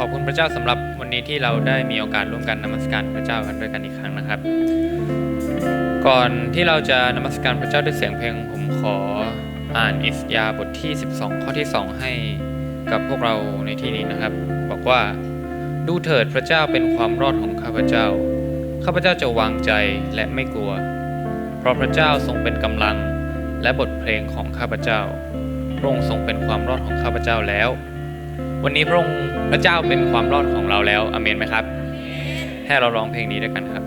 ขอบคุณพระเจ้าสำหรับวันนี้ที่เราได้มีโอกาสร่วมกันนมัสการพระเจ้ากันด้วยกันอีกครั้งนะครับ ก่อนที่เราจะนมัสการพระเจ้าด้วยเสียงเพลงผมขออ่านอิสยาบทที่ 12 ข้อที่ 2 ให้กับพวกเราในที่นี้นะครับ บอกว่าดูเถิดพระเจ้าเป็นความรอดของข้าพเจ้า ข้าพเจ้าจะวางใจและไม่กลัว เพราะพระเจ้าทรงเป็นกำลังและบทเพลงของข้าพเจ้าพระองค์ทรงเป็นความรอดของข้าพเจ้าแล้ว วันนี้พระองค์พระเจ้าเป็นความรอดของเราแล้วอเมนไหมครับ ให้เราร้องเพลงนี้ด้วยกันครับ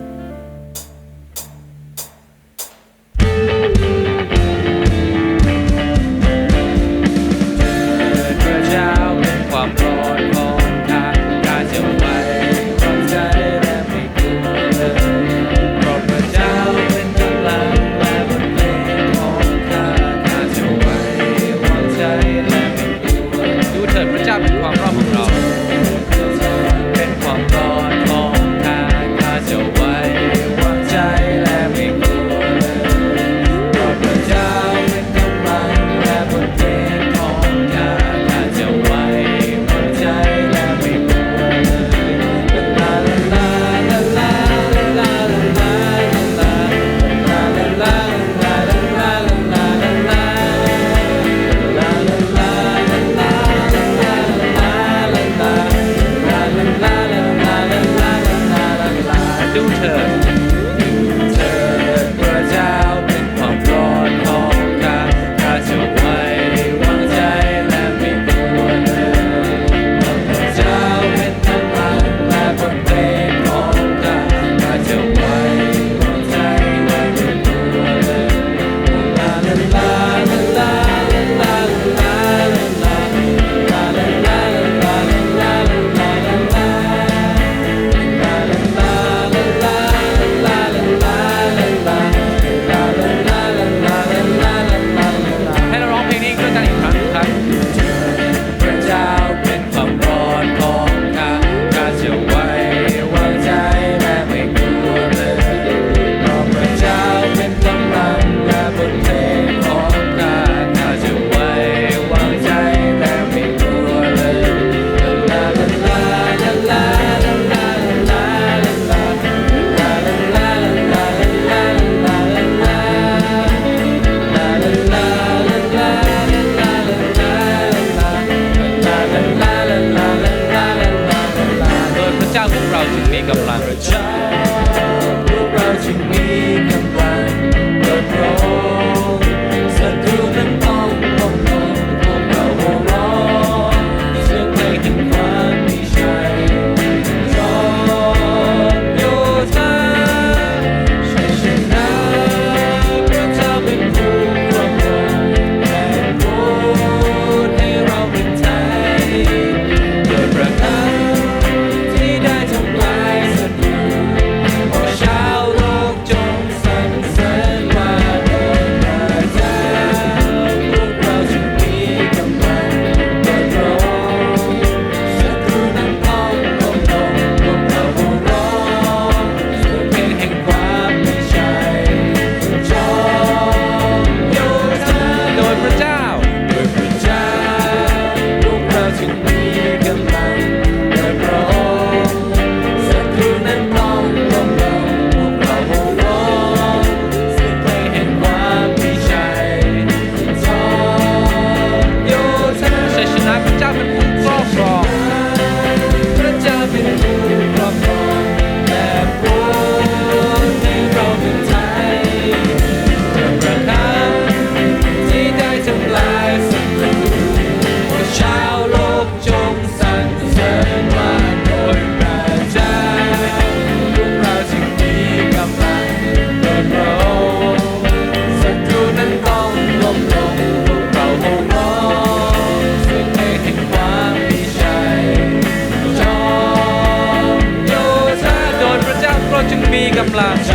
กำลัง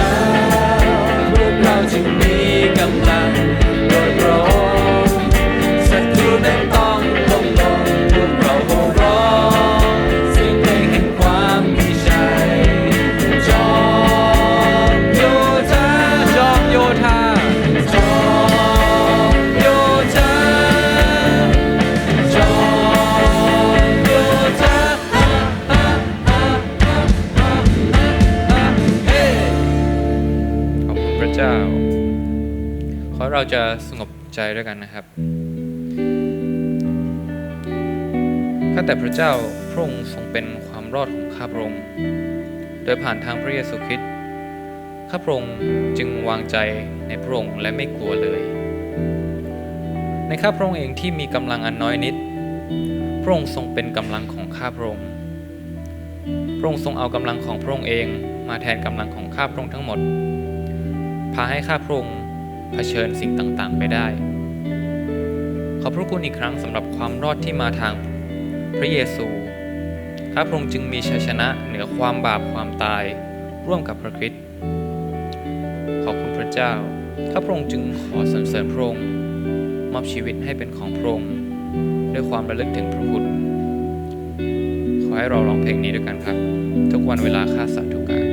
เราจะสงบใจด้วยกันนะครับข้าแต่พระเจ้าพระองค์ทรงเป็นความรอดของข้าพระองค์ โดยผ่านทางพระเยซูคริสต์ข้าพระองค์จึงวางใจในพระองค์และไม่กลัวเลย ในข้าพระองค์เองที่มีกำลังอันน้อยนิด พระองค์ทรงเป็นกำลังของข้าพระองค์ พระองค์ทรงเอากำลังของพระองค์เองมาแทนกำลังของข้าพระองค์ทั้งหมดพาให้ข้าพระองค์ เผชิญสิ่งต่างๆ ไปได้ ขอบพระคุณอีกครั้งสำหรับความรอดที่มาทางพระเยซูข้าพระองค์จึงมีชัยชนะเหนือความบาปความตายร่วมกับพระคริสต์ขอบคุณพระเจ้าข้าพระองค์จึงขอสรรเสริญพระองค์มอบชีวิตให้เป็นของพระองค์ด้วยความระลึกถึงพระคุณขอให้เราร้องเพลงนี้ด้วยกันครับ ทุกวันเวลาข้าสัตว์ทุกการ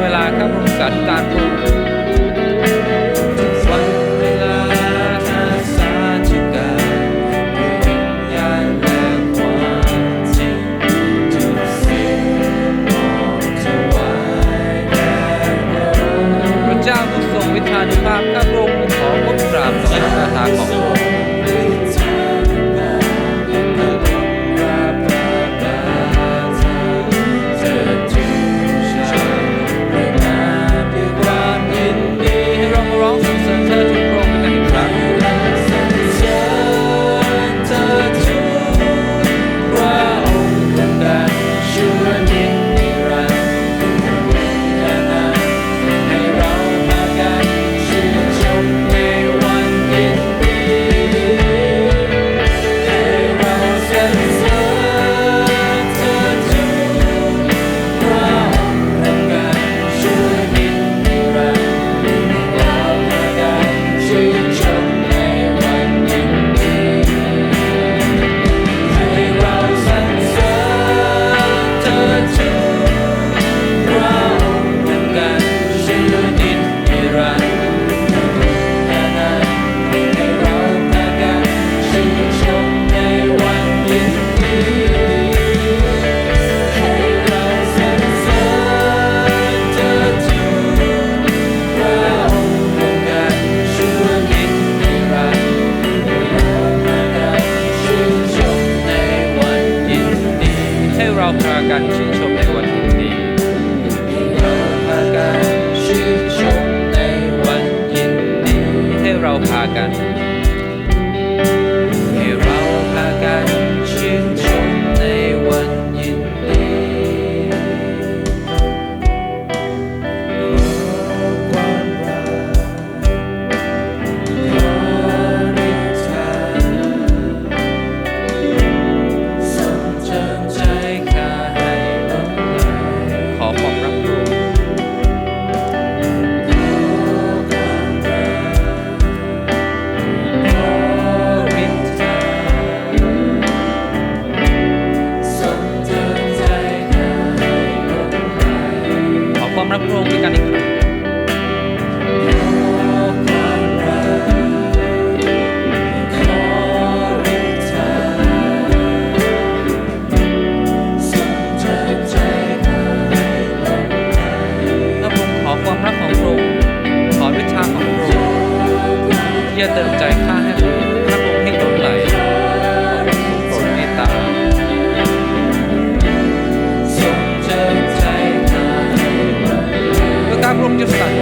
เวลาครับผมสาธุการพระองค์ Volcánico. Hindustan.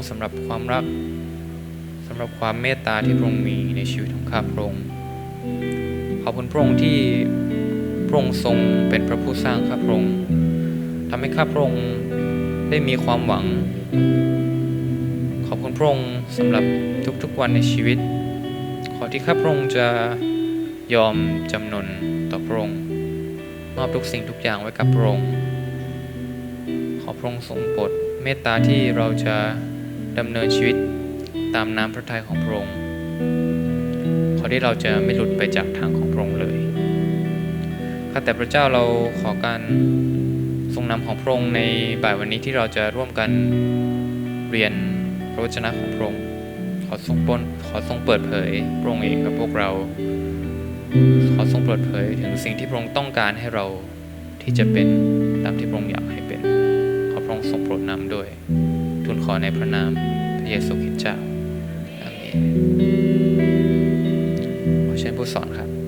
ค์สำหรับความรักสำหรับความเมตตาที่พระองค์มีในชีวิตของข้าพระองค์ขอบคุณพระองค์ที่พระองค์ทรงเป็นพระผู้สร้างข้าพระองค์ทำให้ข้าพระองค์ได้มีความหวัง ขอบคุณพระองค์สำหรับทุกๆวันในชีวิต ขอที่ข้าพระองค์จะยอมจำนนต่อพระองค์มอบทุกสิ่งทุกอย่างไว้กับพระองค์ขอพระองค์ทรงโปรดเมตตาที่เราจะ ดำเนินชีวิตตามน้ำพระทัยของพระองค์ ขอที่เราจะไม่หลุดไปจากทางของพระองค์เลยข้าแต่พระเจ้าเราขอการทรงนำของพระองค์ในบ่ายวันนี้ที่เราจะร่วมกันเรียนพระวจนะของพระองค์ขอทรงปนขอทรงเปิดเผยพระองค์เองกับพวกเรา ขอทรงเปิดเผยถึงสิ่งที่พระองค์ต้องการให้เราที่จะเป็นตามที่พระองค์อยากให้เป็น ขอพระองค์ทรงโปรดนำด้วย ทูลขอในพระนามพระเยซูคริสต์เจ้าอาเมนขอเชิญผู้สอนครับ